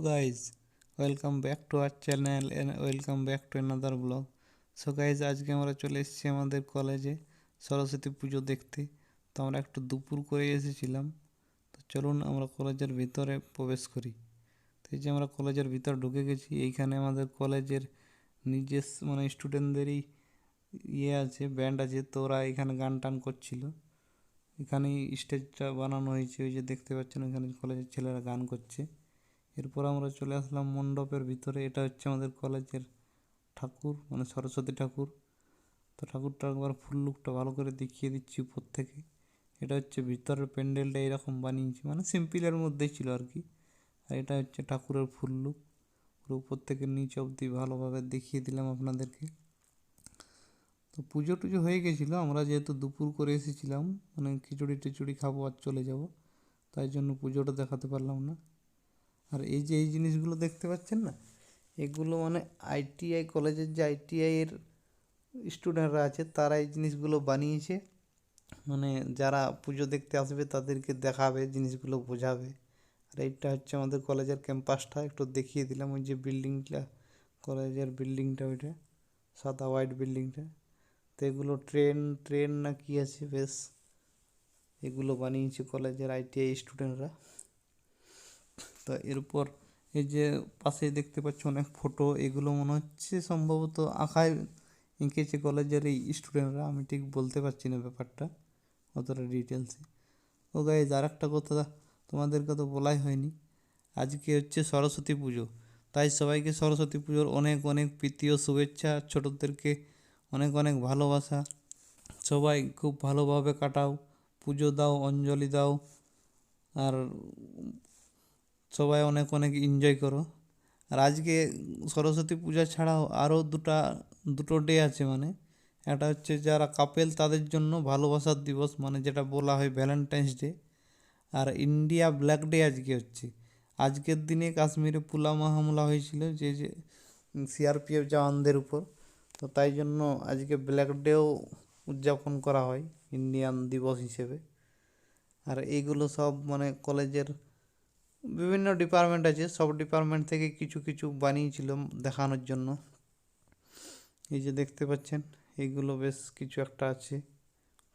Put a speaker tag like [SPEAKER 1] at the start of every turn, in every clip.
[SPEAKER 1] guys. Welcome back to our channel and welcome back to another vlog. So guys আজকে আমরা চলে এসেছি আমাদের কলেজে সরস্বতী পুজো দেখতে। তো আমরা একটু দুপুর করে এসেছিলাম। তো চলুন আমরা কলেজের ভিতরে প্রবেশ করি। তো এই যে আমরা কলেজের ভিতর ঢুকে গেছি, এইখানে আমাদের কলেজের নিজের মানে স্টুডেন্টদেরই ইয়ে আছে ব্যান্ড আছে। তো ওরা এখানে গান টান করছিল। এখানেই স্টেজটা বানানো হয়েছে। ওই যে দেখতে পাচ্ছেন, ওইখানে কলেজের ছেলেরা গান করছে। এরপর আমরা চলে আসলাম মণ্ডপের ভিতরে। এটা হচ্ছে আমাদের কলেজের ঠাকুর মানে সরস্বতী ঠাকুর। তো ঠাকুরটা একবার ফুল লুকটা ভালো করে দেখিয়ে দিচ্ছি উপর থেকে। এটা হচ্ছে ভিতরের প্যান্ডেলটা এরকম বানিয়েছি মানে সিম্পলের মধ্যেই ছিল আর কি। আর এটা হচ্ছে ঠাকুরের ফুল লুক। পুরো উপর থেকে নিচ অবধি ভালোভাবে দেখিয়ে দিলাম আপনাদেরকে। তো পুজো টুজো হয়ে গেছিল, আমরা যেহেতু দুপুর করে এসেছিলাম মানে খিচুড়ি টিচুড়ি খাব আর চলে যাব, তাই জন্য পুজোটা দেখাতে পারলাম না। আর এই যে এই জিনিসগুলো দেখতে পাচ্ছেন না, এগুলো মানে আইটিআই কলেজের যে আইটিআই এর স্টুডেন্টরা আছে, তারা এই জিনিসগুলো বানিয়েছে। মানে যারা পুজো দেখতে আসবে, তাদেরকে দেখাবে, জিনিসগুলো বোঝাবে। আর এইটা হচ্ছে আমাদের কলেজের ক্যাম্পাসটা, একটু দেখিয়ে দিলাম। ওই যে বিল্ডিংটা, কলেজের বিল্ডিংটা ওইটা, সাদা হোয়াইট বিল্ডিংটা। তো এগুলো ট্রেন ট্রেন না কি আছে, বেশ। এগুলো বানিয়েছে কলেজের আইটিআই স্টুডেন্টরা। তো এরপর এই যে পাশে দেখতে পাচ্ছ অনেক ফটো এগুলো মনে হচ্ছে সম্ভবত আঁকায় এঁকেছে কলেজের এই স্টুডেন্টরা আমি ঠিক বলতে পারছি না ব্যাপারটা, অতটা ডিটেলসে ও গাইজ আর একটা কথা তোমাদেরকে তো বলাই হয়নি। আজকে হচ্ছে সরস্বতী পুজো। তাই সবাইকে সরস্বতী পুজোর অনেক অনেক প্রীতি ও শুভেচ্ছা, ছোটোদেরকে অনেক অনেক ভালোবাসা। সবাই খুব ভালোভাবে কাটাও, পুজো দাও, অঞ্জলি দাও। আর সবাই অনেক অনেক এনজয় করো। আর আজকে সরস্বতী পূজা ছাড়াও আরও দুটা, দুটো ডে আছে মানে। একটা হচ্ছে যারা কাপেল তাদের জন্য ভালোবাসার দিবস মানে যেটা বলা হয় ভ্যালেন্টাইন্স ডে আর ইন্ডিয়া ব্ল্যাক ডে আজকে হচ্ছে। আজকের দিনে কাশ্মীরে পুলামা হামলা হয়েছিল যে যে সিআরপিএফ জওয়ানদের উপর। তো তাই জন্য আজকে ব্ল্যাক ডেও উদযাপন করা হয় ইন্ডিয়ান দিবস হিসেবে। আর এইগুলো সব মানে কলেজের বিভিন্ন ডিপার্টমেন্ট আছে, সব ডিপার্টমেন্ট থেকে কিছু কিছু বানিয়েছিল দেখানোর জন্য। এই যে দেখতে পাচ্ছেন এইগুলো বেশ কিছু একটা আছে।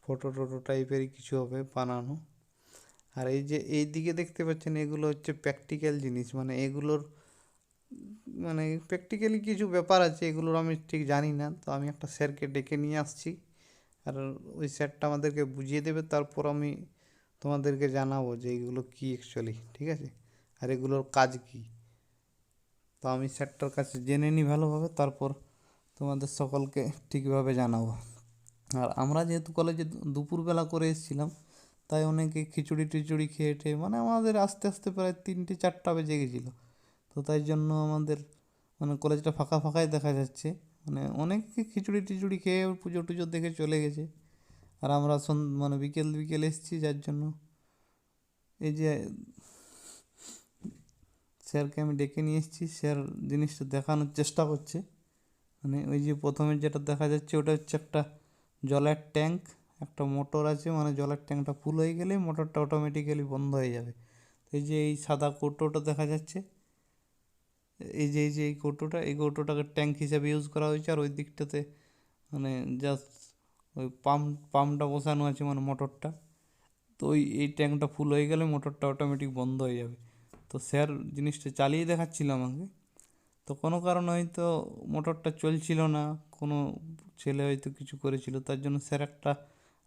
[SPEAKER 1] ফটো টোটো টাইপেরই কিছু হবে বানানো। আর এই যে এই দিকে দেখতে পাচ্ছেন, এগুলো হচ্ছে প্র্যাকটিক্যাল জিনিস। মানে এগুলোর মানে প্র্যাকটিক্যালি কিছু ব্যাপার আছে, এগুলোর আমি ঠিক জানি না। তো আমি একটা স্যারকে ডেকে নিয়ে আসছি। আর ওই স্যারটা আমাদেরকে বুঝিয়ে দেবে, তারপর আমি তোমাদেরকে জানাব যে এইগুলো কী অ্যাকচুয়ালি ঠিক আছে? আর এগুলোর কাজ কী? তো আমি স্যারটার কাছে জেনে নিই ভালোভাবে, তারপর তোমাদের সকলকে ঠিকভাবে জানাব। আর আমরা যেহেতু কলেজে দুপুরবেলা করে এসেছিলাম, তাই অনেকে খিচুড়ি টিচুড়ি খেয়ে টেয়ে মানে আমাদের আস্তে আস্তে প্রায় তিনটে চারটা বেজে গেছিল। তো তাই জন্য আমাদের মানে কলেজটা ফাঁকা ফাঁকাই দেখা যাচ্ছে। মানে অনেকে খিচুড়ি টিচুড়ি খেয়ে পুজো টুজো দেখে চলে গেছে। আর আমরা মানে বিকেল বিকেল এসেছি, যার জন্য এই যে স্যারকে আমি ডেকে নিয়ে এসেছি। স্যার জিনিসটা দেখানোর চেষ্টা করছে। মানে ওই যে প্রথমে যেটা দেখা যাচ্ছে ওটা হচ্ছে একটা জলের ট্যাঙ্ক, একটা মোটর আছে। মানে জলের ট্যাঙ্কটা ফুল হয়ে গেলেই মোটরটা অটোমেটিক্যালি বন্ধ হয়ে যাবে। এই যে এই সাদা কৌটোটা দেখা যাচ্ছে। এই যে এই যে এই কৌটোটা, এই কৌটোটাকে ট্যাঙ্ক হিসাবে ইউজ করা হয়েছে। আর ওই দিকটাতে মানে জাস্ট ওই পাম্প, পাম্পটা বসানো আছে মানে মোটরটা। তো ওই, এই ট্যাঙ্কটা ফুল হয়ে গেলে মোটরটা অটোমেটিক বন্ধ হয়ে যাবে। তো স্যার জিনিসটা চালিয়ে দেখাচ্ছিল আমাকে। তো কোনো কারণে হয়তো মোটরটা চলছিল না, কোনো ছেলে হয়তো কিছু করেছিল, তার জন্য স্যার একটা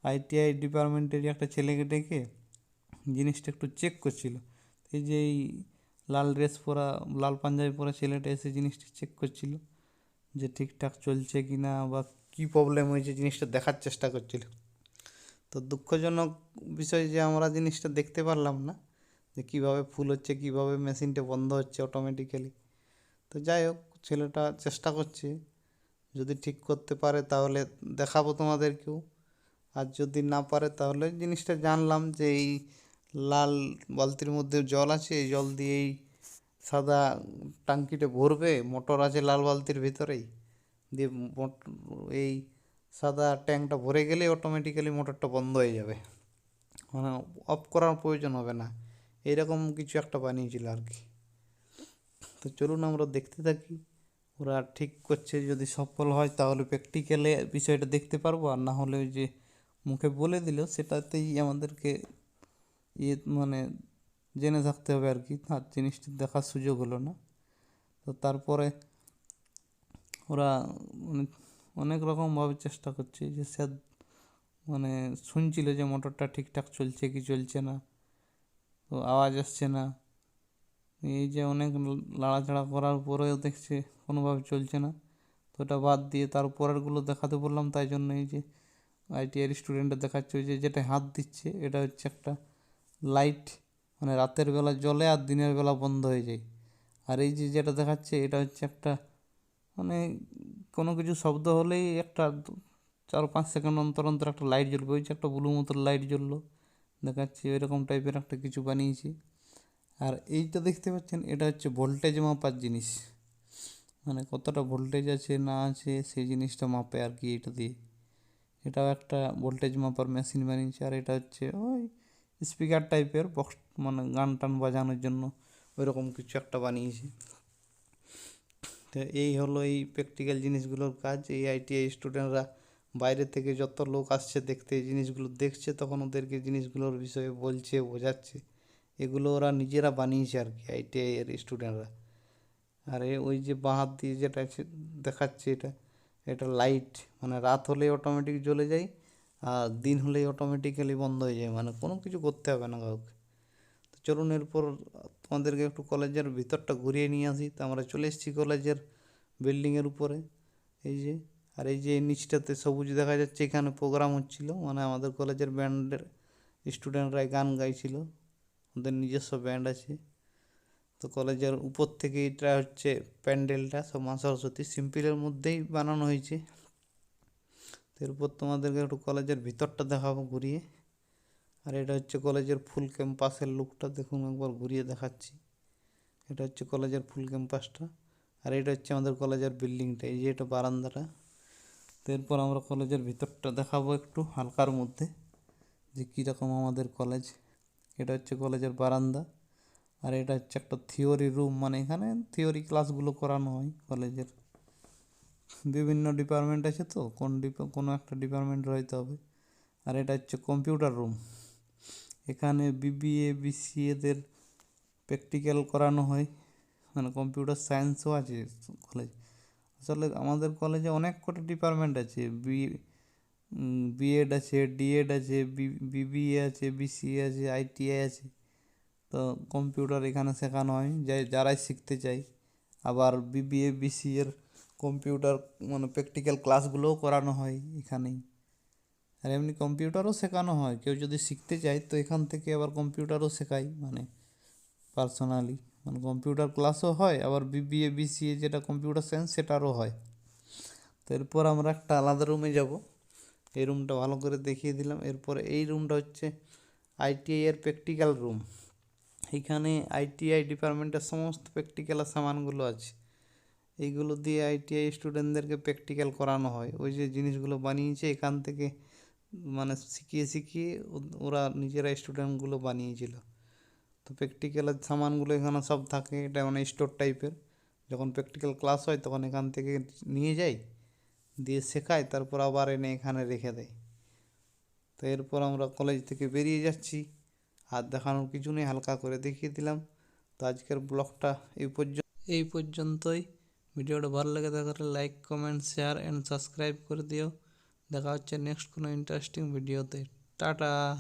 [SPEAKER 1] আইটিআই ডিপার্টমেন্টেরই একটা ছেলেকে ডেকে জিনিসটা একটু চেক করছিল। এই যে এই লাল ড্রেস পরা, লাল পাঞ্জাবি পরা ছেলেটা এসে জিনিসটা চেক করছিল যে ঠিকঠাক চলছে কি না বা কী প্রবলেম হয়েছে, জিনিসটা দেখার চেষ্টা করছিল। তো দুঃখজনক বিষয় যে আমরা জিনিসটা দেখতে পারলাম না। যে কীভাবে ফুল হচ্ছে, কীভাবে মেশিনটা বন্ধ হচ্ছে অটোমেটিক্যালি তো যাই হোক, ছেলেটা চেষ্টা করছে। যদি ঠিক করতে পারে তাহলে দেখাবো তোমাদেরকেও। আর যদি না পারে তাহলে জিনিসটা জানলাম যে এই লাল বালতির মধ্যে জল আছে, এই জল এই সাদা টাঙ্কিটা ভরবে, মোটর আছে লাল বালতির ভিতরেই। দিয়ে এই সাদা ট্যাঙ্কটা ভরে গেলে অটোমেটিক্যালি মোটরটা বন্ধ হয়ে যাবে। মানে অফ করার প্রয়োজন হবে না। এরকম কিছু একটা বানিয়েছিল আর কি। তো চলুন আমরা দেখতে থাকি। ওরা ঠিক করছে যদি সফল হয় তাহলে প্র্যাকটিক্যালে বিষয়টা দেখতে পারব। আর না হলে ওই যে মুখে বলে দিল, সেটাতেই আমাদেরকে ইয়ে মানে জেনে থাকতে হবে আর কি। আর জিনিসটি দেখার সুযোগ হলো না। তো তারপরে ওরা মানে অনেক রকমভাবে চেষ্টা করছে যে স্যার মানে শুনছিল যে মোটরটা ঠিকঠাক চলছে কি চলছে না। তো আওয়াজ আসছে না। এই যে অনেক লাড়াচাড়া করার পরেও দেখছে কোনোভাবে চলছে না। তো ওটা বাদ দিয়ে তার পরেরগুলো দেখাতে বললাম, তাই জন্য এই যে আইটিআইয়ের স্টুডেন্টরা দেখাচ্ছে যে যেটা হাত দিচ্ছে, এটা হচ্ছে একটা লাইট মানে রাতের বেলা জ্বলে আর দিনের বেলা বন্ধ হয়ে যায়। আর এই যে যেটা দেখাচ্ছে, এটা হচ্ছে একটা মানে কোনো কিছু শব্দ হলেই একটা চার পাঁচ সেকেন্ড অন্তর অন্তর একটা লাইট জ্বলবে। ওই যে একটা ব্লু মতোর লাইট জ্বললো। দেখাচ্ছি, এরকম টাইপের একটা কিছু বানিয়েছি। আর এইটা দেখতে পাচ্ছেন, এটা হচ্ছে ভোল্টেজ মাপার জিনিস। মানে কতটা ভোল্টেজ আছে, না আছে, সেই জিনিসটা মাপে আর কি এটা দিয়ে। এটাও একটা ভোল্টেজ মাপার মেশিন বানিয়েছে, আর এটা হচ্ছে ওই স্পিকার টাইপের বক্স মানে গান টান বাজানোর জন্য ওইরকম কিছু একটা বানিয়েছে। তো এই হলো এই প্র্যাকটিক্যাল জিনিসগুলোর কাজ, এই আইটিআই স্টুডেন্টরা বাইরে থেকে যত লোক আসছে দেখতে জিনিসগুলো দেখছে, তখন ওদেরকে জিনিসগুলোর বিষয়ে বলছে, বোঝাচ্ছে। এগুলো ওরা নিজেরা বানিয়েছে আর কি আইটিআই এর স্টুডেন্টরা আর ওই যে বাঁ হাত দিয়ে যেটা দেখাচ্ছে এটা এটা লাইট মানে রাত হলেই অটোমেটিক জ্বলে যায়, আর দিন হলেই অটোমেটিক্যালি বন্ধ হয়ে যায় মানে কোনো কিছু করতে হবে না কাউকে। তো চলুন এরপর তোমাদেরকে একটু কলেজের ভিতরটা ঘুরিয়ে নিয়ে আসি। তো আমরা চলে এসেছি কলেজের বিল্ডিংয়ের উপরে, এই যে। আর এই যে নিচটাতে সবুজ দেখা যাচ্ছে, এখানে প্রোগ্রাম হচ্ছিল। মানে আমাদের কলেজের ব্যান্ডের স্টুডেন্টরাই গান গাইছিল। ওদের নিজস্ব ব্যান্ড আছে। তো কলেজের উপর থেকে এটা হচ্ছে প্যান্ডেলটা, সব মা সরস্বতী সিম্পলের মধ্যেই বানানো হয়েছে। এরপর তোমাদেরকে একটু কলেজের ভিতরটা দেখাবো ঘুরিয়ে। আর এটা হচ্ছে কলেজের ফুল ক্যাম্পাসের লুকটা দেখুন, একবার ঘুরিয়ে দেখাচ্ছি। এটা হচ্ছে কলেজের ফুল ক্যাম্পাসটা আর এটা হচ্ছে আমাদের কলেজের বিল্ডিংটা এই যে এটা বারান্দাটা। তো এরপর আমরা কলেজের ভিতরটা দেখাবো একটু হালকার মধ্যে যে কীরকম আমাদের কলেজ। এটা হচ্ছে কলেজের বারান্দা আর এটা হচ্ছে একটা থিওরি রুম। মানে এখানে থিওরি ক্লাসগুলো করানো হয় কলেজের। বিভিন্ন ডিপার্টমেন্ট আছে তো, কোন কোনো একটা ডিপার্টমেন্ট রইতে হবে। আর এটা হচ্ছে কম্পিউটার রুম। এখানে বিবিএ বিসিএদের প্র্যাকটিক্যাল করানো হয়। মানে কম্পিউটার সায়েন্সও আছে কলেজ। আসলে আমাদের কলেজে অনেক কটা ডিপার্টমেন্ট আছে। বি বিএড আছে ডিএড আছে বিবিএ আছে বিসিএ আছে আইটিআই আছে। তো কম্পিউটার এখানে শেখানো হয়, যাই, যারাই শিখতে চাই আবার বিবিএ বিসিএর কম্পিউটার মানে প্র্যাকটিক্যাল ক্লাসগুলোও করানো হয় এখানেই। আর এমনি কম্পিউটারও শেখানো হয়, কেউ যদি শিখতে চায়, তো এখান থেকে আবার কম্পিউটারও শেখাই মানে পার্সোনালি মানে কম্পিউটার ক্লাসও হয়, আবার বিবিএ বিসিএ যেটা কম্পিউটার সায়েন্স সেটারও হয়। তো এরপর আমরা একটা আলাদা রুমে যাব। এই রুমটা ভালো করে দেখিয়ে দিলাম। এরপর এই রুমটা হচ্ছে আইটিআই এর প্র্যাকটিক্যাল রুম এইখানে আইটিআই ডিপার্টমেন্টের সমস্ত প্র্যাকটিক্যালের সামানগুলো আছে। এইগুলো দিয়ে আইটিআই স্টুডেন্টদেরকে প্র্যাকটিক্যাল করানো হয়। ওই যে জিনিসগুলো বানিয়েছে, এখান থেকে মানে শিখিয়ে শিখিয়ে ওরা নিজেরা স্টুডেন্টগুলো বানিয়েছিল। তো প্র্যাকটিক্যালের সামানগুলো এখানে সব থাকে, এটা মানে স্টোর টাইপের যখন প্র্যাকটিক্যাল ক্লাস হয়, তখন এখান থেকে নিয়ে যাই, দিয়ে শেখায় তারপর আবার এনে এখানে রেখে দেয় তো এরপর আমরা কলেজ থেকে বেরিয়ে যাচ্ছি, আর দেখানোর কিছু নেই, হালকা করে দেখিয়ে দিলাম। তো আজকের ব্লগটা এই পর্যন্ত এই পর্যন্তই। ভিডিওটা ভালো লাগে থাকলে like comment share and subscribe করে দিও। দেখা হচ্ছে নেক্সট কোনো ইন্টারেস্টিং ভিডিওতে টাটা!